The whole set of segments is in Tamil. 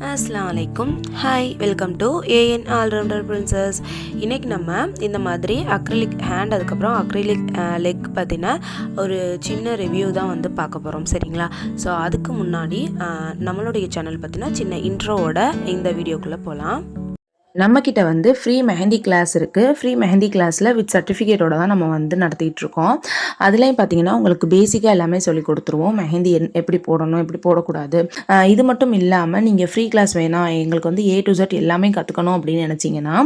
அஸ்லாம் வலைக்கும் hi welcome to AN allrounder princess இன்றைக்கி நம்ம இந்த மாதிரி அக்ரிலிக் ஹேண்ட் அதுக்கப்புறம் அக்ரிலிக் லெக் பற்றின ஒரு சின்ன ரிவ்யூ தான் வந்து பார்க்க போகிறோம் சரிங்களா? ஸோ அதுக்கு முன்னாடி நம்மளுடைய சேனல் பற்றின சின்ன இன்ட்ரோவோட இந்த வீடியோக்குள்ளே போகலாம் நம்மக்கிட்ட வந்து ஃப்ரீ மெஹந்தி கிளாஸ் இருக்குது ஃப்ரீ மெஹந்தி கிளாஸில் வித் சர்டிஃபிகேட்டோட தான் நம்ம வந்து நடத்திட்டுருக்கோம். அதுலேயும் பார்த்தீங்கன்னா உங்களுக்கு பேசிக்காக எல்லாமே சொல்லி கொடுத்துருவோம். மெஹந்தி என்- எப்படி போடணும் எப்படி போடக்கூடாது. இது மட்டும் இல்லாமல் நீங்கள் ஃப்ரீ கிளாஸ் வேணாம் எங்களுக்கு வந்து ஏ டு Z எல்லாமே கற்றுக்கணும் அப்படின்னு நினச்சிங்கன்னா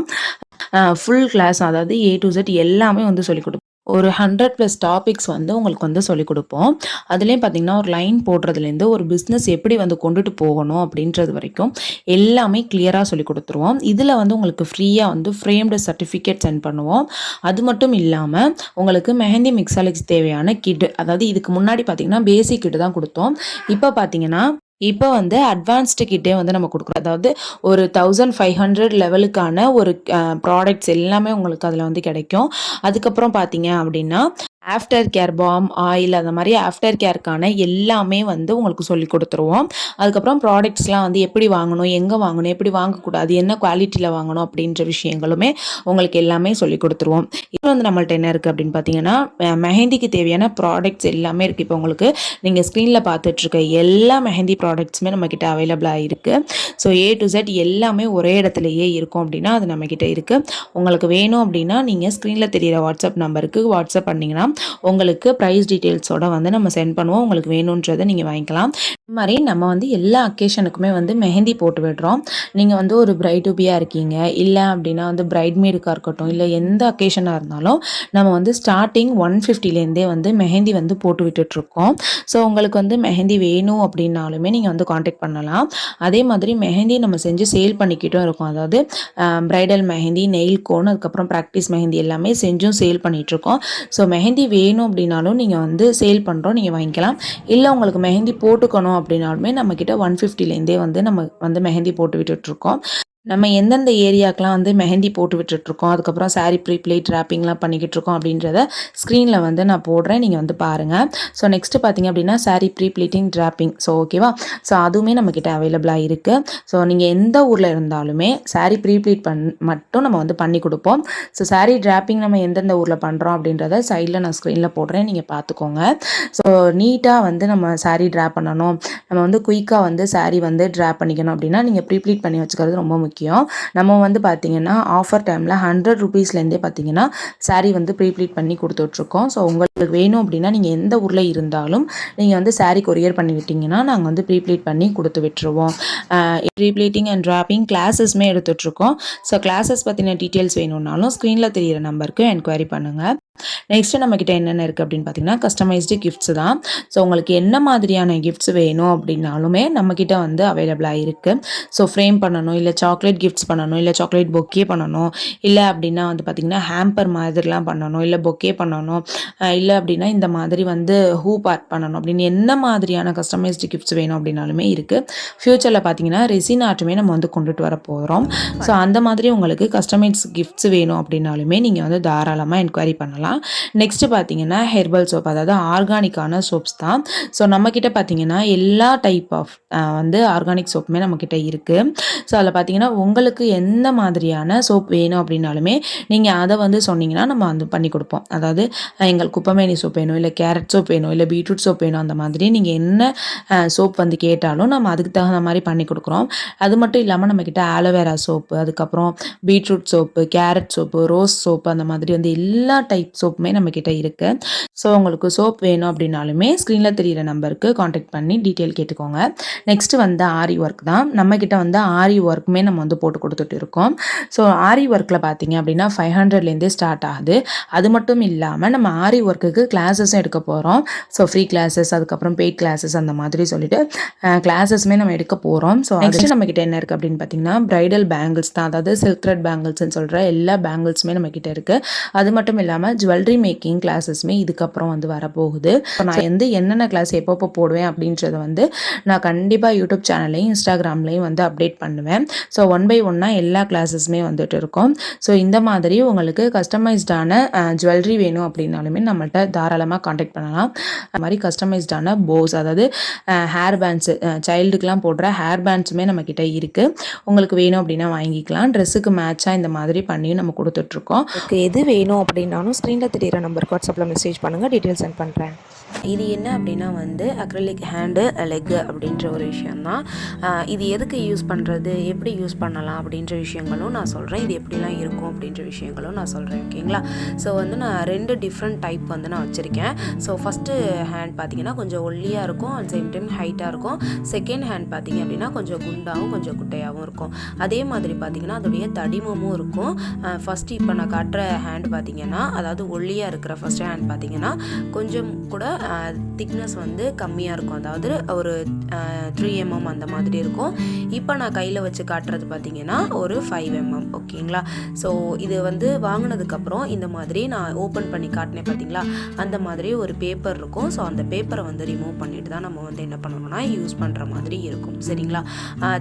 ஃபுல் கிளாஸ் அதாவது ஏ டு ஜெட் எல்லாமே வந்து சொல்லிக் கொடுப்போம் ஒரு ஹண்ட்ரட் ப்ளஸ் டாபிக்ஸ் வந்து உங்களுக்கு வந்து சொல்லிக் கொடுப்போம். அதுலேயும் பார்த்தீங்கன்னா ஒரு லைன் போடுறதுலேருந்து ஒரு பிஸ்னஸ் எப்படி வந்து கொண்டுட்டு போகணும் அப்படின்றது வரைக்கும் எல்லாமே கிளியராக சொல்லி கொடுத்துருவோம். இதில் வந்து உங்களுக்கு ஃப்ரீயாக வந்து ஃப்ரேம்டு சர்டிஃபிகேட் சென்ட் பண்ணுவோம். அது மட்டும் இல்லாமல் உங்களுக்கு மெஹந்தி மிக்ஸாலஜி தேவையான கிட் அதாவது இதுக்கு முன்னாடி பார்த்தீங்கன்னா பேசிக் கிட் தான் கொடுத்தோம். இப்போ பார்த்தீங்கன்னா இப்போ வந்து அட்வான்ஸ்டு கிட்டே வந்து நம்ம கொடுக்குறோம். அதாவது ஒரு தௌசண்ட் ஃபைவ் ஹண்ட்ரட் லெவலுக்கான ஒரு ப்ராடக்ட்ஸ் எல்லாமே உங்களுக்கு அதில் வந்து கிடைக்கும். அதுக்கப்புறம் பார்த்தீங்க அப்படின்னா ஆஃப்டர் கேர் பாம் ஆயில் அந்த மாதிரி ஆஃப்டர் கேருக்கான எல்லாமே வந்து உங்களுக்கு சொல்லி கொடுத்துருவோம். அதுக்கப்புறம் ப்ராடக்ட்ஸ்லாம் வந்து எப்படி வாங்கணும் எங்கே வாங்கணும் எப்படி வாங்கக்கூடாது என்ன குவாலிட்டியில் வாங்கணும் அப்படின்ற விஷயங்களுமே உங்களுக்கு எல்லாமே சொல்லி கொடுத்துருவோம். இது வந்து நம்மள்ட்ட என்ன இருக்குது அப்படின்னு பார்த்தீங்கன்னா மெஹந்திக்கு தேவையான ப்ராடக்ட்ஸ் எல்லாமே இருக்குது இப்போ உங்களுக்கு நீங்கள் ஸ்க்ரீனில் பார்த்துட்ருக்க எல்லா மெஹந்தி ப்ராடக்ட்ஸுமே நம்மக்கிட்ட அவைலபிளாக இருக்குது ஸோ ஏ டு செட் எல்லாமே ஒரே இடத்துலையே இருக்கும் அப்படின்னா அது நம்மக்கிட்ட இருக்குது உங்களுக்கு வேணும் அப்படின்னா நீங்கள் ஸ்க்ரீனில் தெரியிற வாட்ஸ்அப் நம்பருக்கு வாட்ஸ்அப் பண்ணிங்கன்னா உங்களுக்கு ப்ரைஸ் டீட்டெயில்ஸோட வந்து நம்ம சென்ட் பண்ணுவோம். உங்களுக்கு வேணுன்றதை நீங்கள் வாங்கிக்கலாம். இது மாதிரி நம்ம வந்து எல்லா அக்கேஷனுக்குமே வந்து மெஹந்தி போட்டு விடுறோம். நீங்கள் வந்து ஒரு பிரைட் இருக்கீங்க. இல்லை அப்படின்னா வந்து பிரைட்மேடுக்காக இருக்கட்டும் இல்லை எந்த அக்கேஷனாக இருந்தாலும் நம்ம வந்து ஸ்டார்டிங் ஒன் ஃபிஃப்டிலேருந்தே வந்து மெஹந்தி வந்து போட்டு விட்டுட்ருக்கோம். ஸோ உங்களுக்கு வந்து மெஹந்தி வேணும் அப்படின்னாலுமே நீங்கள் வந்து காண்டாக்ட் பண்ணலாம். அதே மாதிரி மெஹந்தி நம்ம செஞ்சு சேல் பண்ணிக்கிட்டும் இருக்கோம். அதாவது பிரைடல் மெஹந்தி நெயில் கோன் அதுக்கப்புறம் ப்ராக்டிஸ் மெஹந்தி எல்லாமே செஞ்சும் சேல் பண்ணிகிட்ருக்கோம் ஸோ மெஹந்தி வேணும் அப்படின்னாலும் நீங்கள் வந்து சேல் பண்ணுறோம் நீங்கள் வாங்கிக்கலாம். இல்லை உங்களுக்கு மெஹந்தி போட்டுக்கணும் அப்படின்னாலுமே நம்மக்கிட்ட ஒன் ஃபிஃப்டிலேருந்தே வந்து நம்ம வந்து மெஹந்தி போட்டு விட்டுட்ருக்கோம் நம்ம எந்தெந்த ஏரியாக்கெலாம் வந்து மெஹந்தி போட்டு விட்டுட்ருக்கோம் அதுக்கப்புறம் saree ப்ரீ பிளேட் ரேப்பிங்லாம் பண்ணிக்கிட்டு இருக்கோம் அப்படின்றத ஸ்க்ரீனில் வந்து நான் போடுறேன் நீங்கள் வந்து பாருங்கள் ஸோ நெக்ஸ்ட்டு பார்த்தீங்க அப்படின்னா saree pre pleating draping so ஓகேவா ஸோ அதுவுமே நம்மக்கிட்ட அவைலபிளாக இருக்குது ஸோ நீங்கள் எந்த ஊரில் இருந்தாலுமே saree ப்ரீ ப்ளீட் பண் மட்டும் நம்ம வந்து பண்ணி கொடுப்போம். ஸோ saree ட்ராப்பிங் நம்ம எந்தெந்த ஊரில் பண்ணுறோம் அப்படின்றத சைடில் நான் ஸ்க்ரீனில் போடுறேன் நீங்கள் பார்த்துக்கோங்க ஸோ நீட்டாக வந்து நம்ம saree ட்ராப் பண்ணணும். நம்ம வந்து குயிக்காக வந்து saree வந்து ட்ராப் பண்ணிக்கணும் அப்படின்னா நீங்கள் ப்ரீப்ளீட் பண்ணி வச்சுக்கிறது ரொம்ப முக்கியம். முக்கியம். நம்ம வந்து பார்த்தீங்கன்னா ஆஃபர் டைமில் ஹண்ட்ரட் ருபீஸ்லேருந்தே பார்த்தீங்கன்னா சாரீ வந்து ப்ரீப்ளீட் பண்ணி கொடுத்துட்ருக்கோம். ஸோ உங்களுக்கு வேணும் அப்படின்னா நீங்கள் எந்த ஊரில் இருந்தாலும் நீங்கள் வந்து சாரீ கொரியர் பண்ணி விட்டிங்கன்னா நாங்கள் வந்து ப்ரீப்ளீட் பண்ணி கொடுத்து விட்டுருவோம். ப்ரீப்ளீட்டிங் அண்ட் ட்ராப்பிங் கிளாஸஸ்மே எடுத்துட்ருக்கோம். ஸோ கிளாஸஸ் பற்றின டீட்டெயில்ஸ் வேணும்னாலும் ஸ்க்ரீனில் தெரிகிற நம்பருக்கு என்கொயரி பண்ணுங்கள் நெக்ஸ்ட்டு நம்மக்கிட்ட என்னென்ன இருக்குது அப்படின்னு பார்த்தீங்கன்னா கஸ்டமைஸ்டு கிஃப்ட்ஸ் தான். ஸோ உங்களுக்கு என்ன மாதிரியான கிஃப்ட்ஸ் வேணும் அப்படின்னாலுமே நம்மக்கிட்ட வந்து அவைலபிளாக இருக்குது ஸோ ஃப்ரேம் பண்ணணும் இல்லை சாக்லேட் சாக்லேட் கிஃப்ட்ஸ் பண்ணணும் இல்லை சாக்லேட் பொக்கே பண்ணணும் இல்லை அப்படின்னா வந்து பார்த்திங்கன்னா ஹேம்பர் மாதிரிலாம் பண்ணணும் இல்லை பொக்கே பண்ணணும் இல்லை அப்படின்னா இந்த மாதிரி வந்து ஹூ ஆர்ட் பண்ணணும் அப்படின்னு என்ன மாதிரியான கஸ்டமைஸ்டு கிஃப்ட்ஸ் வேணும் அப்படின்னாலுமே இருக்குது ஃப்யூச்சரில் பார்த்தீங்கன்னா ரெசின் ஆர்ட்டுமே நம்ம வந்து கொண்டுட்டு வர போகிறோம் ஸோ அந்த மாதிரி உங்களுக்கு கஸ்டமைஸ் கிஃப்ட்ஸ் வேணும் அப்படின்னாலுமே நீங்கள் வந்து தாராளமாக என்கொயரி பண்ணலாம். நெக்ஸ்ட்டு பார்த்தீங்கன்னா ஹெர்பல் சோப் அதாவது ஆர்கானிக்கான சோப்ஸ் தான். ஸோ நம்மக்கிட்ட பார்த்தீங்கன்னா எல்லா டைப் ஆஃப் வந்து ஆர்கானிக் சோப்புமே நம்மக்கிட்ட இருக்குது ஸோ அதில் பார்த்தீங்கன்னா உங்களுக்கு எந்த மாதிரியான சோப் வேணும் அப்படின்னாலுமே நீங்கள் அதை வந்து சொன்னீங்கன்னா நம்ம வந்து பண்ணி கொடுப்போம். அதாவது எங்களுக்கு குப்பமேனி சோப் வேணும் இல்லை கேரட் சோப் வேணும் இல்லை பீட்ரூட் சோப் வேணும் அந்த மாதிரி நீங்கள் என்ன சோப் வந்து கேட்டாலும் நம்ம அதுக்கு தகுந்த மாதிரி பண்ணி கொடுக்குறோம். அது மட்டும் இல்லாமல் நம்மக்கிட்ட ஆலோவேரா சோப்பு அதுக்கப்புறம் beetroot soap carrot soap rose soap அந்த மாதிரி வந்து எல்லா டைப் சோப்புமே நம்மக்கிட்ட இருக்குது ஸோ உங்களுக்கு சோப் வேணும் அப்படின்னாலுமே ஸ்க்ரீனில் தெரிகிற நம்பருக்கு காண்டாக்ட் பண்ணி டீட்டெயில் கேட்டுக்கோங்க. நெக்ஸ்ட்டு வந்து ஆரி ஒர்க் தான். நம்மக்கிட்ட வந்து ஆரி ஒர்க்குமே நம்ம வந்து போட்டு கொடுத்துட்டு இருக்கோம். ஸோ ஆரி ஒர்க்கில் பார்த்தீங்க அப்படின்னா ஃபைவ் ஹண்ட்ரட்லேருந்தே ஸ்டார்ட் ஆகுது. அது மட்டும் இல்லாமல் நம்ம ஆரி ஒர்க்குக்கு கிளாஸஸும் எடுக்க போகிறோம் ஸோ ஃப்ரீ கிளாஸஸ் அதுக்கப்புறம் பெய்ட் கிளாஸஸ் அந்த மாதிரி சொல்லிட்டு கிளாஸஸ்மே நம்ம எடுக்க போகிறோம் ஸோ நெக்ஸ்ட் நம்மக்கிட்ட என்ன இருக்குது அப்படின்னு பார்த்தீங்கன்னா பிரைடல் பேங்கிள்ஸ் தான். அதாவது சில்க் த்ரெட் பேங்கிள்ஸ்னு சொல்கிற எல்லா பேங்கிள்ஸுமே நம்மக்கிட்ட இருக்குது அது மட்டும் இல்லாமல் ஜுவல்லரி மேக்கிங் கிளாஸஸ்மே இதுக்கப்புறம் வந்து வரப்போகுது. நான் வந்து என்னென்ன கிளாஸ் எப்பப்போ போடுவேன் அப்படின்றத வந்து நான் கண்டிப்பாக யூடியூப் சேனல்லையும் இன்ஸ்டாகிராம்லையும் வந்து அப்டேட் பண்ணுவேன். ஸோ ஒன் பை ஒன்னாக எல்லா கிளாஸஸுமே வந்துட்டு இருக்கும். ஸோ இந்த மாதிரி உங்களுக்கு கஸ்டமைஸ்டான ஜுவல்லரி வேணும் அப்படின்னாலுமே நம்மள்ட்ட தாராளமாக காண்டாக்ட் பண்ணலாம். அது மாதிரி கஸ்டமைஸ்டான போஸ் அதாவது ஹேர் பேண்ட்ஸு சைல்டுக்கெலாம் போடுற ஹேர் பேண்ட்ஸுமே நம்மக்கிட்ட இருக்குது உங்களுக்கு வேணும் அப்படின்னா வாங்கிக்கலாம். ட்ரெஸ்ஸுக்கு மேட்சாக இந்த மாதிரி பண்ணியும் நம்ம கொடுத்துட்ருக்கோம் உங்களுக்கு எது வேணும் அப்படின்னாலும் ஸ்க்ரீனில் தெரியிற நம்பருக்கு வாட்ஸ்அப்பில் மெசேஜ் பண்ணுங்கள் டீட்டெயில் சென்ட் பண்ணுறேன் இது என்ன அப்படின்னா வந்து அக்ரலிக் ஹேண்டு லெக்கு அப்படின்ற ஒரு விஷயந்தான் இது எதுக்கு யூஸ் பண்ணுறது எப்படி யூஸ் பண்ணலாம் அப்படின்ற விஷயங்களும் நான் சொல்கிறேன் இது எப்படிலாம் இருக்கும் அப்படின்ற விஷயங்களும் நான் சொல்கிறேன் ஓகேங்களா? ஸோ வந்து நான் ரெண்டு டிஃப்ரெண்ட் டைப் வந்து நான் வச்சுருக்கேன். ஸோ ஃபஸ்ட்டு ஹேண்ட் பார்த்தீங்கன்னா கொஞ்சம் ஒல்லியாக இருக்கும் அட் சேம் டைம் ஹைட்டாக இருக்கும். செகண்ட் ஹேண்ட் பார்த்தீங்க அப்படின்னா கொஞ்சம் குண்டாகவும் கொஞ்சம் குட்டையாகவும் இருக்கும். அதே மாதிரி பார்த்தீங்கன்னா அதோடைய தடிமமும் இருக்கும். ஃபஸ்ட்டு இப்போ நான் காட்டுற ஹேண்ட் பார்த்தீங்கன்னா அதாவது ஒல்லியாக இருக்கிற ஃபஸ்ட் ஹேண்ட் பார்த்தீங்கன்னா கொஞ்சம் கூட திக்னஸ் வந்து கம்மியாக இருக்கும். அதாவது ஒரு த்ரீ எம்எம் அந்த மாதிரி இருக்கும். இப்போ நான் கையில் வச்சு காட்டுறது பார்த்தீங்கன்னா ஒரு ஃபைவ் எம்எம் ஓகேங்களா ஸோ இது வந்து வாங்கினதுக்கப்புறம் இந்த மாதிரி நான் ஓப்பன் பண்ணி காட்டினேன் பார்த்தீங்களா அந்த மாதிரி ஒரு பேப்பர் இருக்கும். ஸோ அந்த பேப்பரை வந்து ரிமூவ் பண்ணிட்டு தான் நம்ம வந்து என்ன பண்ணணும்னா யூஸ் பண்ணுற மாதிரி இருக்கும். சரிங்களா?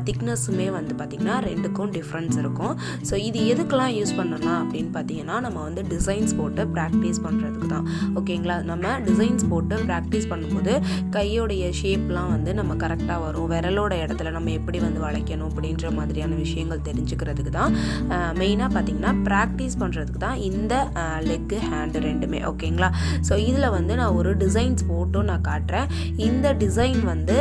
திக்னஸுமே வந்து பார்த்திங்கன்னா ரெண்டுக்கும் டிஃப்ரென்ஸ் இருக்கும். ஸோ இது எதுக்கெல்லாம் யூஸ் பண்ணலாம் அப்படின்னு பார்த்தீங்கன்னா நம்ம வந்து டிசைன்ஸ் போட்டு ப்ராக்டிஸ் பண்ணுறதுக்கு தான். ஓகேங்களா நம்ம டிசைன்ஸ் போட்டு ப்ராக்டிஸ் பண்ணும்போது கையோடைய ஷேப்லாம் வந்து நம்ம கரெக்டாக வரும். விரலோட இடத்துல நம்ம எப்படி வந்து வளைக்கணும் அப்படின்ற மாதிரியான விஷயங்கள் தெரிஞ்சுக்கிறதுக்கு தான் மெயினாக பார்த்தீங்கன்னா ப்ராக்டிஸ் பண்ணுறதுக்கு தான் இந்த லெக்கு ஹேண்டு ரெண்டுமே ஓகேங்களா ஸோ இதில் வந்து நான் ஒரு டிசைன்ஸ் போட்டும் நான் காட்டுறேன். இந்த டிசைன் வந்து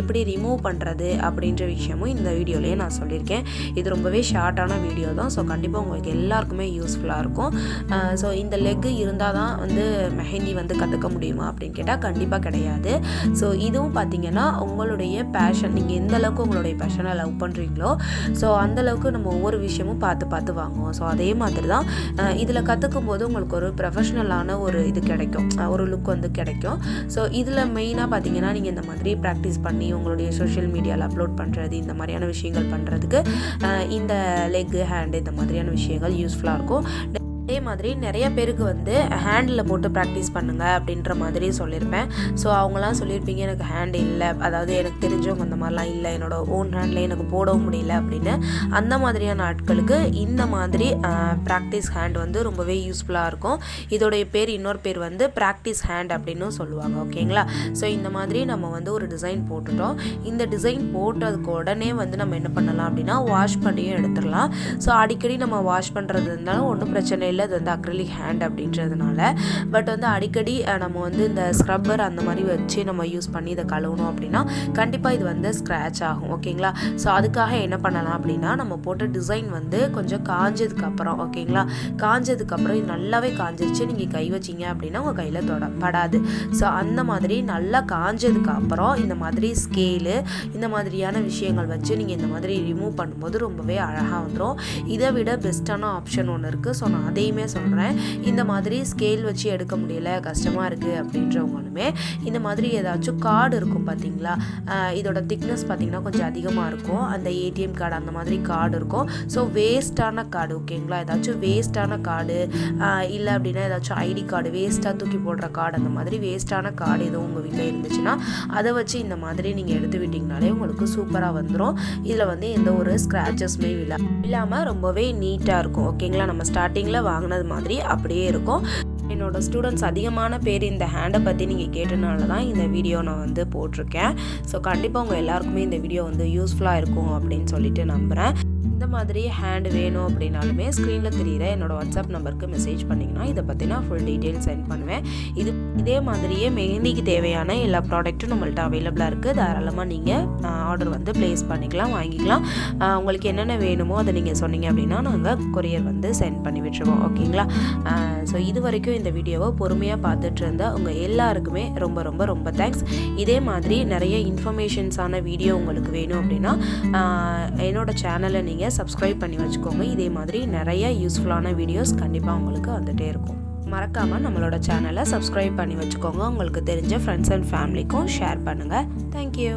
எப்படி ரிமூவ் பண்ணுறது அப்படின்ற விஷயமும் இந்த வீடியோலேயே நான் சொல்லியிருக்கேன். இது ரொம்பவே ஷார்ட்டான வீடியோ தான். ஸோ கண்டிப்பாக உங்களுக்கு எல்லாருக்குமே யூஸ்ஃபுல்லாக இருக்கும். ஸோ இந்த லெக்கு இருந்தால் தான் வந்து மெஹந்தி வந்து கற்றுக்க முடியுமா அப்படின்னு கேட்டால் கண்டிப்பாக கிடையாது. ஸோ இதுவும் பார்த்தீங்கன்னா உங்களுடைய பேஷன் நீங்கள் எந்த அளவுக்கு உங்களுடைய பேஷனை லவ் பண்ணுறீங்களோ ஸோ அந்தளவுக்கு நம்ம ஒவ்வொரு விஷயமும் பார்த்து பார்த்து வாங்குவோம். ஸோ அதே மாதிரி தான் இதில் கற்றுக்கும் போது உங்களுக்கு ஒரு ப்ரொஃபஷ்னலான ஒரு இது கிடைக்கும். ஒரு லுக் வந்து கிடைக்கும். ஸோ இதில் மெயினாக பார்த்தீங்கன்னா நீங்கள் இந்த மாதிரி ப்ராக்டிஸ் பண்ணி உங்களுடைய சோஷியல் மீடியாவில் அப்லோட் பண்ணுறது இந்த மாதிரியான விஷயங்கள் பண்ணுறதுக்கு இந்த லெக் ஹேண்டு இந்த மாதிரியான விஷயங்கள் யூஸ்ஃபுல்லாக இருக்கும். மாதிரி நிறைய பேருக்கு வந்து ஹேண்டில் போட்டு ப்ராக்டிஸ் பண்ணுங்க அப்படின்ற மாதிரி சொல்லியிருப்பேன். ஸோ அவங்களாம் சொல்லியிருப்பீங்க எனக்கு ஹேண்ட் இல்லை. அதாவது எனக்கு தெரிஞ்சவங்க அந்த மாதிரிலாம் இல்லை. என்னோட ஓன் ஹேண்டில் எனக்கு போடவும் முடியல. அப்படின்னு. அந்த மாதிரியான ஆட்களுக்கு இந்த மாதிரி ப்ராக்டிஸ் ஹேண்ட் வந்து ரொம்பவே யூஸ்ஃபுல்லாக இருக்கும். இதோடைய பேர் இன்னொரு பேர் வந்து ப்ராக்டிஸ் ஹேண்ட் அப்படின்னு சொல்லுவாங்க. ஓகேங்களா? ஸோ இந்த மாதிரி நம்ம வந்து ஒரு டிசைன் போட்டுட்டோம். இந்த டிசைன் போட்டதுக்கு உடனே வந்து நம்ம என்ன பண்ணலாம் அப்படின்னா வாஷ் பண்ணியும் எடுத்துடலாம். ஸோ அடிக்கடி நம்ம வாஷ் பண்ணுறது இருந்தாலும் ஒன்றும் பிரச்சனை இல்லை. அது வந்து அக்ரலிக் ஹேண்ட் அப்படின்றதுனால. பட் வந்து அடிக்கடி நம்ம வந்து இந்த ஸ்க்ரப்பர் அந்த மாதிரி வச்சு நம்ம யூஸ் பண்ணி இதை கழுவணும் அப்படின்னா கண்டிப்பாக இது வந்து ஸ்க்ராட்ச் ஆகும். ஓகேங்களா ஸோ அதுக்காக என்ன பண்ணலாம் அப்படின்னா நம்ம போட்ட டிசைன் வந்து கொஞ்சம் காஞ்சதுக்கப்புறம் ஓகேங்களா காஞ்சதுக்கப்புறம் இது நல்லாவே காஞ்சிருச்சு நீங்கள் கை வச்சீங்க அப்படின்னா உங்கள் கையில் தொட படாது ஸோ அந்த மாதிரி நல்லா காஞ்சதுக்கு அப்புறம் இந்த மாதிரி ஸ்கேலு இந்த மாதிரியான விஷயங்கள் வச்சு நீங்கள் இந்த மாதிரி ரிமூவ் பண்ணும்போது ரொம்பவே அழகாக வந்துடும் இதை விட பெஸ்ட்டான ஆப்ஷன் ஒன்று இருக்குது ஸோ நான் அதையுமே சொல்கிறேன் இந்த மாதிரி ஸ்கேல் வச்சு எடுக்க முடியல கஷ்டமாக இருக்குது அப்படின்றவங்களுமே இந்த மாதிரி ஏதாச்சும் கார்டு இருக்கும் பார்த்தீங்களா இதோட திக்னஸ் பார்த்தீங்கன்னா கொஞ்சம் அதிகமாக இருக்கும். அந்த ஏடிஎம் கார்டு அந்த மாதிரி கார்டு இருக்கும். ஸோ வேஸ்ட்டான கார்டு ஓகேங்களா ஏதாச்சும் வேஸ்ட்டான கார்டு இல்லை அப்படின்னா ஏதாச்சும் ஐடி கார்டு வேஸ்ட்டாக தூக்கி போடுற கார்டு அந்த மாதிரி வேஸ்ட்டான கார்டு எதுவும் உங்கள் வீட்டில் இருந்துச்சுன்னா அதை வச்சு இந்த மாதிரி நீங்கள் எடுத்து விட்டிங்கனாலே உங்களுக்கு சூப்பராக வந்துடும் இதில் வந்து எந்த ஒரு ஸ்க்ராச்சஸுமே இல்லை. இல்லாமல் ரொம்பவே நீட்டாக இருக்கும் ஓகேங்களா நம்ம ஸ்டார்டிங்கில் சொன்னது மாதிரி அப்படியே இருக்கும். என்னோட ஸ்டூடெண்ட்ஸ் அதிகமான பேர் இந்த ஹேண்டை பற்றி நீங்கள் கேட்டனால தான் இந்த வீடியோ நான் வந்து போட்டிருக்கேன். ஸோ கண்டிப்பாக உங்கள் எல்லாருக்குமே இந்த வீடியோ வந்து யூஸ்ஃபுல்லாக இருக்கும் அப்படின்னு சொல்லிட்டு நம்புகிறேன் இந்த மாதிரி ஹேண்ட் வேணும் அப்படின்னாலுமே ஸ்க்ரீனில் தெரியிற என்னோடய வாட்ஸ்அப் நம்பருக்கு மெசேஜ் பண்ணிங்கன்னா இதை பற்றி நான் ஃபுல் டீட்டெயில் சென்ட் பண்ணுவேன். இது இதே மாதிரியே மெஹந்திக்கு தேவையான எல்லா ப்ராடக்ட்டும் நம்மள்ட்ட அவைலபிளாக இருக்குது தாராளமாக நீங்கள் ஆர்டர் வந்து ப்ளேஸ் பண்ணிக்கலாம் வாங்கிக்கலாம். உங்களுக்கு என்னென்ன வேணுமோ அதை நீங்கள் சொன்னீங்க அப்படின்னா நாங்கள் கொரியர் வந்து சென்ட் பண்ணி விட்டுருவோம். ஓகேங்களா ஸோ இது வரைக்கும் இந்த வீடியோவை பொறுமையாக பார்த்துட்டு இருந்த உங்கள் எல்லாருக்குமே ரொம்ப ரொம்ப ரொம்ப தேங்க்ஸ் இதே மாதிரி நிறைய இன்ஃபர்மேஷன்ஸான வீடியோ உங்களுக்கு வேணும் அப்படின்னா என்னோடய சேனலை நீங்கள் சப்ஸ்கிரைப் பண்ணி வச்சுக்கோங்க. இதே மாதிரி நிறைய யூஸ்ஃபுல்லான வீடியோஸ் கண்டிப்பாக உங்களுக்கு வந்துகிட்டே இருக்கும். மறக்காமல் நம்மளோட சேனலை சப்ஸ்கிரைப் பண்ணி வச்சுக்கோங்க. உங்களுக்கு தெரிஞ்ச ஃப்ரெண்ட்ஸ் அண்ட் ஃபேமிலிக்கும் ஷேர் பண்ணுங்கள் தேங்க்யூ